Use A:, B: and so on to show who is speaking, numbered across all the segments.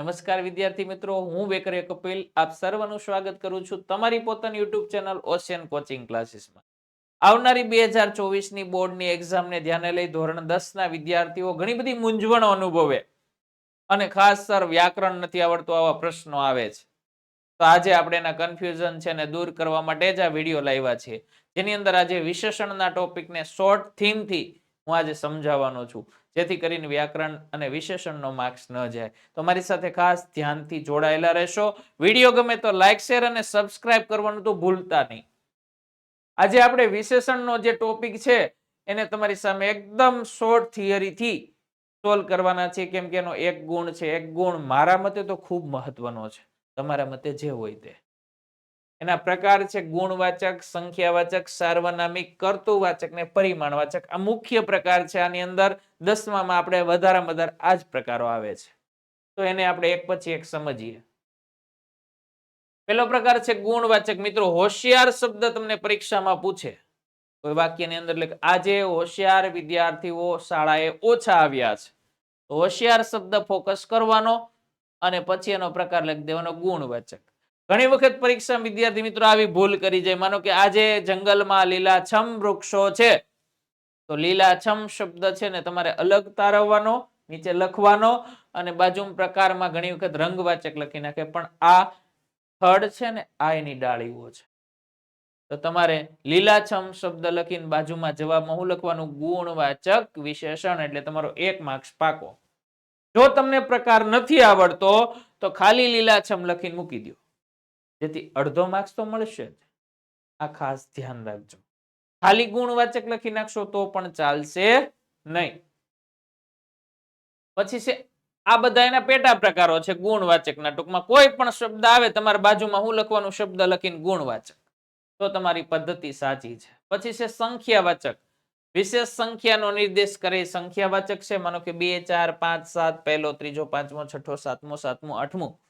A: નમસ્કાર વિદ્યાર્થી મિત્રો, હું વેકરે કપિલ. આપ સર્વનું સ્વાગત કરું છું તમારી પોતાની યુટ્યુબ ચેનલ ઓશિયન કોચિંગ ક્લાસીસમાં. આવનારી બે હજાર ચોવીસની બોર્ડની એક્ઝામને ધ્યાને લઈ ધોરણ દસના વિદ્યાર્થીઓ ઘણી બધી મૂંઝવણો અનુભવે અને ખાસ સર વ્યાકરણ નથી આવડતું આવા પ્રશ્નો આવે છે. તો આજે આપણે એના કન્ફ્યુઝન છે ને દૂર કરવા માટે જ આ વીડિયો લાવ્યા છીએ. જેની અંદર આજે વિશેષણના ટોપિકને શોર્ટ થીમથી હું આજે સમજાવવાનો છું. જેથી કરીને વ્યાકરણ અને વિશેષણનો માર્ક્સ ન જાય. તો મારી સાથે ખાસ ધ્યાનથી જોડાયેલા રહેશો. વીડિયો ગમે તો લાઈક શેર અને સબસ્ક્રાઇબ કરવાનું તો ભૂલતા નહીં. આજે આપણે વિશેષણનો જે ટોપિક છે, એને તમારી સામે એકદમ શોર્ટ થિયરીથી સોલ્વ કરવાના છે કેમ કે એનો એક ગુણ છે. એક ગુણ મારા મતે તો ખૂબ મહત્વનો છે. તમારા મતે જે હોય તે. એના પ્રકાર છે ગુણવાચક, સંખ્યાવાચક, સાર્વનામિક, કર્તુવાચક ને પરિમાણવાચક. આ મુખ્ય પ્રકાર છે આની અંદર દસમામાં આપણે વધારેમાં વધારે આ જ પ્રકારો આવે છે. તો એને આપણે એક પછી એક સમજીએ. પેલો પ્રકાર છે ગુણવાચક. મિત્રો, હોશિયાર શબ્દ તમને પરીક્ષામાં પૂછે. કોઈ વાક્યની અંદર એટલે આજે હોશિયાર વિદ્યાર્થીઓ શાળાએ ઓછા આવ્યા છે. હોશિયાર શબ્દ ફોકસ કરવાનો અને પછી એનો પ્રકાર લખી દેવાનો ગુણવાચક. ઘણી વખત પરીક્ષા વિદ્યાર્થી મિત્રો આવી ભૂલ કરી જાય. માનો કે આજે જંગલમાં લીલાછમ વૃક્ષો છે. તો લીલાછમ શબ્દ છે ને તમારે અલગ તારવવાનો, નીચે લખવાનો અને બાજુ પ્રકારમાં ઘણી વખત રંગવાચક લખી નાખે. પણ આ થડ છે ને, આ એની ડાળીઓ છે. તો તમારે લીલાછમ શબ્દ લખીને બાજુમાં જવાબમાં હું લખવાનું? ગુણવાચક વિશેષણ, એટલે તમારો એક માર્ક્સ પાકો. જો તમને પ્રકાર નથી આવડતો, તો ખાલી લીલાછમ લખીને મૂકી દો જેથી અડધો માર્ક્સ તો મળશે જ. આ ખાસ ધ્યાન રાખજો. ખાલી ગુણવાચક લખી નાખશો તો પણ ચાલશે નહીં. પછી છે, આ બધા એના પેટા પ્રકારો છે ગુણવાચકના ટૂંકમાં. કોઈ પણ શબ્દ આવે, તમારા બાજુમાં હું લખવાનું શબ્દ લખીને ગુણવાચક. તો તમારી પદ્ધતિ સાચી છે. પછી છે, સંખ્યાવાચક. વિશેષ સંખ્યાનો નિર્દેશ કરે સંખ્યાવાચક છે. માનો કે બે, ચાર, પાંચ, સાત, પહેલો, ત્રીજો, પાંચમો, છઠ્ઠો, સાતમો સાતમો, આઠમો.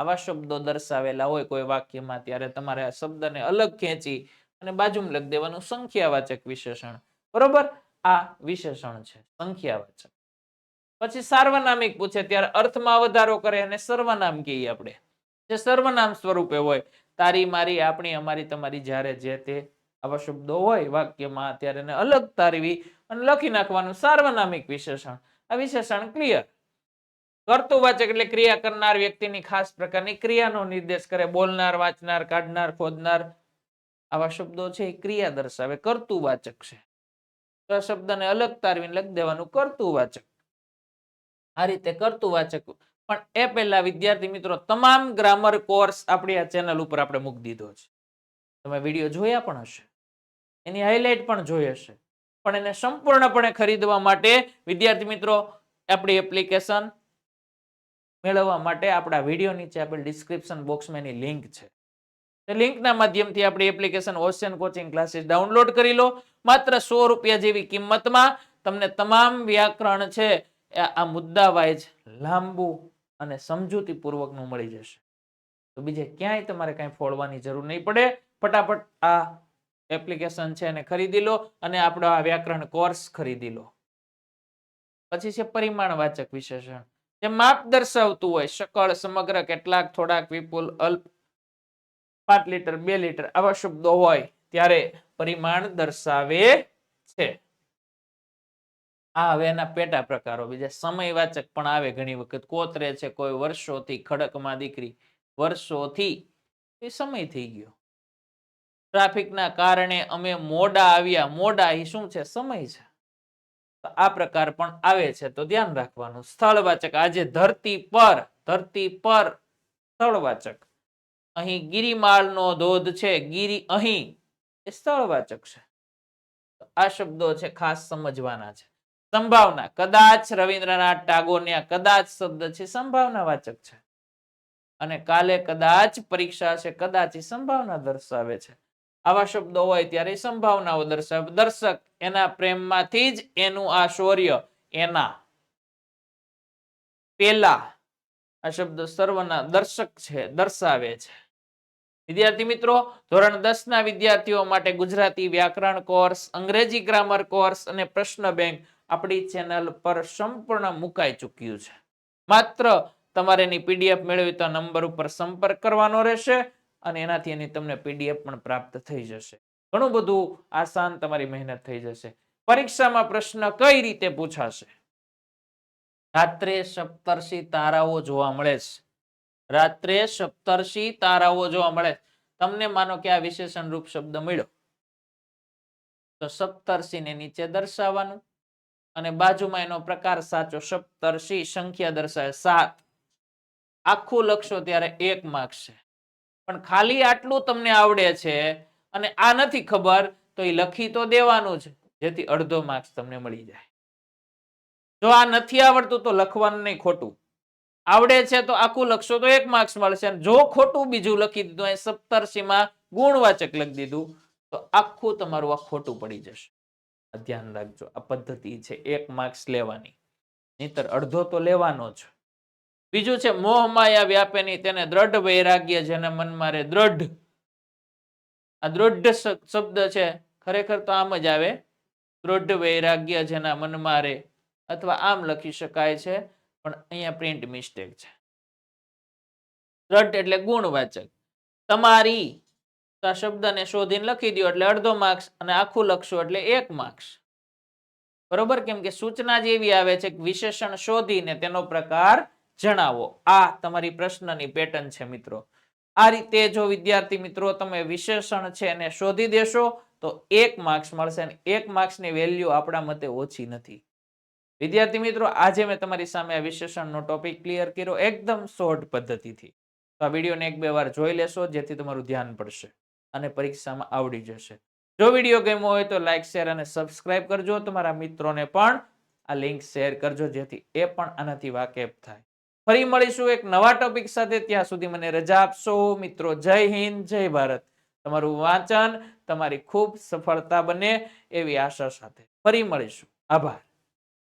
A: આવા શબ્દો દર્શાવેલા હોય કોઈ વાક્યમાં, ત્યારે તમારે આ શબ્દને અલગ ખેંચી અને બાજુમાં લખી દેવાનું સંખ્યાવાચક વિશેષણ. બરોબર? આ વિશેષણ છે, સંખ્યાવાચક. પછી સાર્વનામિક પૂછે, ત્યારે અર્થમાં વધારો કરે અને સર્વનામ કહીએ આપણે. જે સર્વનામ સ્વરૂપે હોય, તારી મારી, આપણી, અમારી, તમારી, જ્યારે જે તે આવા શબ્દો હોય વાક્યમાં, ત્યારે અલગ તારવી અને લખી નાખવાનું સાર્વનામિક વિશેષણ. આ વિશેષણ ક્લિયર કર્તુવાચક એટલે ક્રિયા કરનાર વ્યક્તિની ખાસ પ્રકારની ક્રિયાનો નિર્દેશ કરે. બોલનાર, વાંચનાર, કાઢનાર, ખોદનાર આવા શબ્દો છે એ ક્રિયા દર્શાવે. કર્તુવાચક છે. તો આ શબ્દને અલગ તારવીને લખી દેવાનું કર્તુવાચક આ રીતે કર્તુવાચક પણ એ પહેલા, વિદ્યાર્થી મિત્રો, તમામ ગ્રામર કોર્સ આપણી આ ચેનલ ઉપર આપણે મૂકી દીધો છે. તમે વીડિયો જોયા પણ હશે. એની હાઇલાઇટ પણ જોઈ હશે. પણ એને સંપૂર્ણપણે ખરીદવા માટે વિદ્યાર્થી મિત્રો, આપણી એપ્લિકેશન મેળવવા માટે આપણા વીડિયો નીચે આપેલ ડિસ્ક્રિપ્શન બોક્સમાં એની લિંક છે. લિંકના માધ્યમથી આપણી application Ocean coaching classes download કરી લો. માત્ર સો રૂપિયા જેવી કિંમતમાં તમને તમામ વ્યાકરણ છે આ મુદ્દા વાઇઝ લાંબુ અને સમજૂતીપૂર્વકનું મળી જશે. તો બીજે ક્યાંય તમારે કાંઈ ફોડવાની જરૂર નહીં પડે. ફટાફટ આ એપ્લિકેશન છે એને ખરીદી લો અને આપણો આ વ્યાકરણ કોર્સ ખરીદી લો. પછી છે પરિમાણવાચક વિશેષણ. જે માપ દર્શાવતું હોય, શકળ, સમગ્ર કેટલાક થોડાક વિપુલ, અલ્પ, પાંચ લીટર, બે લીટર આવા શબ્દો હોય, ત્યારે પરિમાણ દર્શાવે છે. આ હવે એના પેટા પ્રકારો. બીજા સમયવાચક પણ આવે ઘણી વખત. કોતરે છે, કોઈ વર્ષોથી, ખડકમાં દીકરી વર્ષોથી, એ સમય થઈ ગયો. ટ્રાફિકના કારણે અમે મોડા આવ્યા. મોડા એ શું છે? સમય છે. આ પ્રકાર પણ આવે છે. તો ધ્યાન રાખવાનું. સ્થળવાચક આજે ધરતી પર ધરતી પર સ્થળવાચક. અહીં ગિરિમાળનો ધોધ છે. ગિરી અહીં એ સ્થળવાચક છે. આ શબ્દો છે ખાસ સમજવાના છે. સંભાવના. કદાચ રવિન્દ્રનાથ ટાગોરને આ કદાચ શબ્દ છે, સંભાવના વાચક છે. અને કાલે કદાચ પરીક્ષા છે, કદાચ એ સંભાવના દર્શાવે છે. આવા શબ્દો હોય ત્યારે સંભાવનાઓ દર્શાવે, દર્શક એના પ્રેમમાંથી જ એનું આ શૌર્ય એના. પેલા આ શબ્દ સર્વના દર્શક છે, દર્શાવે છે. વિદ્યાર્થી મિત્રો, ધોરણ દસ ના વિદ્યાર્થીઓ માટે ગુજરાતી વ્યાકરણ કોર્સ, અંગ્રેજી ગ્રામર કોર્સ અને પ્રશ્ન બેંક આપણી ચેનલ પર સંપૂર્ણ મુકાઈ ચૂક્યું છે. માત્ર તમારે એની પીડીએફ મેળવી તો નંબર ઉપર સંપર્ક કરવાનો રહેશે. અને એનાથી એની તમને પીડીએફ પણ પ્રાપ્ત થઈ જશે. ઘણું બધું આસાન તમારી મહેનત થઈ જશે. પરીક્ષામાં પ્રશ્ન કઈ રીતે પૂછાશે? રાત્રે સપ્તર્ષી તારાઓ જોવા મળે છે. રાત્રે સપ્તર્ષી તારાઓ જોવા મળે તમને માનો કે આ વિશેષણ રૂપ શબ્દ મળ્યો. તો સપ્તર્ષિને નીચે દર્શાવવાનું અને બાજુમાં એનો પ્રકાર સાચો સપ્તર્ષિ સંખ્યા દર્શાવે સાત. આખું લખશો ત્યારે એક માર્ક છે. પણ ખાલી આટલું તમને આવડે છે અને આ નથી ખબર, તો એ લખી તો દેવાનું છે જેથી અડધો માર્ક્સ તમને મળી જાય. જો આ નથી આવડતું તો લખવાનું નહીં ખોટું. આવડે છે તો આખું લખશો તો એક માર્ક્સ મળશે જો ખોટું બીજું લખી દીધું, અહીં સપ્તરસીમાં ગુણવાચક લખી દીધું, તો આખું તમારું આ ખોટું પડી જશે. ધ્યાન રાખજો, આ પદ્ધતિ છે એક માર્ક્સ લેવાની, નહીતર અડધો તો લેવાનો જ. બીજું છે, મોહ માયા વ્યાપેની તેને દ્રઢ વૈરાગ્ય જેને મનમાં રે દ્રઢ. આ દ્રઢ શબ્દ છે, ખરેખર તો આમ જ આવે. દ્રઢ વૈરાગ્ય જેના મનમાં રે, અથવા આમ લખી શકાય છે, પણ અહીંયા પ્રિન્ટ મિસ્ટેક છે. દ્રઢ એટલે ગુણવાચક. તમારી આ શબ્દને શોધીને લખી દો એટલે અડધો માર્ક્સ અને આખું લખશો એટલે એક માર્ક્સ બરોબર? કેમ કે સૂચના જેવી આવે છે વિશેષણ શોધીને તેનો પ્રકાર જણાવો. આ તમારી પ્રશ્નની પેટર્ન છે મિત્રો. આ રીતે જો વિદ્યાર્થી મિત્રો તમે વિશેષણ છે એને શોધી દેશો, તો એક માર્ક્સ મળશે અને એક માર્ક્સની વેલ્યુ આપણા મતે ઓછી નથી. વિદ્યાર્થી મિત્રો, આજે મેં તમારી સામે આ વિશેષણનો ટોપિક ક્લિયર કર્યો એકદમ શોર્ટ પદ્ધતિથી. તો આ વિડીયોને એક બે વાર જોઈ લેશો, જેથી તમારું ધ્યાન પડશે અને પરીક્ષામાં આવડી જશે. જો વીડિયો ગમ્યો હોય તો લાઇક શેર અને સબસ્ક્રાઇબ કરજો. તમારા મિત્રોને પણ આ લિંક શેર કરજો, જેથી એ પણ આનાથી વાકેફ થાય. ફરી મળીશું એક નવા ટોપિક સાથે. ત્યાં સુધી મને રજા આપશો. મિત્રો, જય હિન્દ, જય ભારત. તમારું વાંચન તમારી ખૂબ સફળતા બને એવી આશા સાથે. ફરી મળીશું. આભાર.